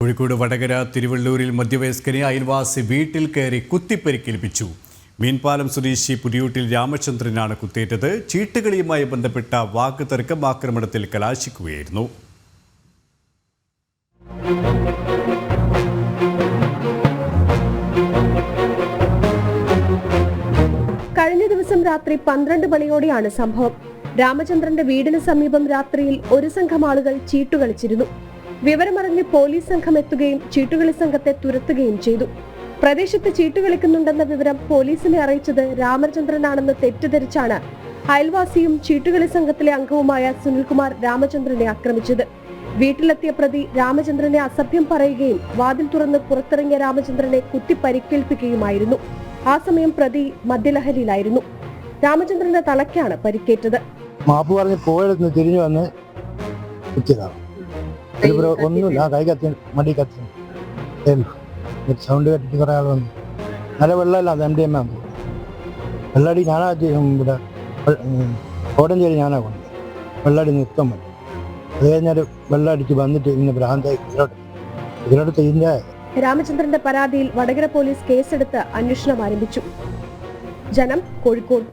കോഴിക്കോട് വടകര തിരുവള്ളൂരിൽ മധ്യവയസ്കനെ അയൽവാസി വീട്ടിൽ കയറി കുത്തിപ്പരിക്കേൽപ്പിച്ചു. മീൻപാലം സ്വദേശി പുരിയൂട്ടിൽ രാമചന്ദ്രനാണ് കുത്തേറ്റത്. ചീട്ടുകളിയുമായി ബന്ധപ്പെട്ട വാക്കുതർക്കം ആക്രമണത്തിൽ കലാശിക്കുകയായിരുന്നു. കഴിഞ്ഞ ദിവസം രാത്രി പന്ത്രണ്ട് മണിയോടെയാണ് സംഭവം. രാമചന്ദ്രന്റെ വീടിന് സമീപം രാത്രിയിൽ ഒരു സംഘം ആളുകൾ ചീട്ടുകളിച്ചിരുന്നു. വിവരമറിഞ്ഞ് പോലീസ് സംഘം എത്തുകയും ചീട്ടുകളി സംഘത്തെ തുരത്തുകയും ചെയ്തു. പ്രദേശത്ത് ചീട്ടുകളിക്കുന്നുണ്ടെന്ന വിവരം പോലീസിനെ അറിയിച്ചത് രാമചന്ദ്രനാണെന്ന് തെറ്റിദ്ധരിച്ചാണ്. അയൽവാസിയും ചീട്ടുകളി സംഘത്തിലെ അംഗവുമായ സുനിൽകുമാർ രാമചന്ദ്രനെ ആക്രമിച്ചത്. വീട്ടിലെത്തിയ പ്രതി രാമചന്ദ്രനെ അസഭ്യം പറയുകയും വാതിൽ തുറന്ന് പുറത്തിറങ്ങിയ രാമചന്ദ്രനെ കുത്തി പരിക്കേൽപ്പിക്കുകയുമായിരുന്നു ആ സമയം പ്രതി മദ്യലഹരിയിലായിരുന്നു. രാമചന്ദ്രന്റെ തലയ്ക്കാണ് പരിക്കേറ്റത്. മാപ്പ് പറഞ്ഞ് പോയെടുത്ത് തിരിഞ്ഞു വന്ന് കുത്തിയതാണ്. ഒരു ഒന്നുമില്ല. കൈ കത്തി. മടി കത്തി. സൗണ്ട് കേട്ടിട്ട് കുറേ ആൾ വന്നു. നല്ല വെള്ളമല്ല അത് എം ഡി എം ആണ്. വെള്ളടി ഞാനാ ഇവിടെ കോടഞ്ചേരി ഞാനാ കൊണ്ട് വെള്ളടി നിർത്തം മതി അത് കഴിഞ്ഞാൽ വെള്ളം വന്നിട്ട് ഇങ്ങനെ ഭ്രാന്തായി ഇതിലോട്ട്. ഇതിലോട്ട് ഇതിന്റെ രാമചന്ദ്രന്റെ പരാതിയിൽ വടകര പോലീസ് കേസെടുത്ത് അന്വേഷണം ആരംഭിച്ചു. ജനം കോഴിക്കോട്.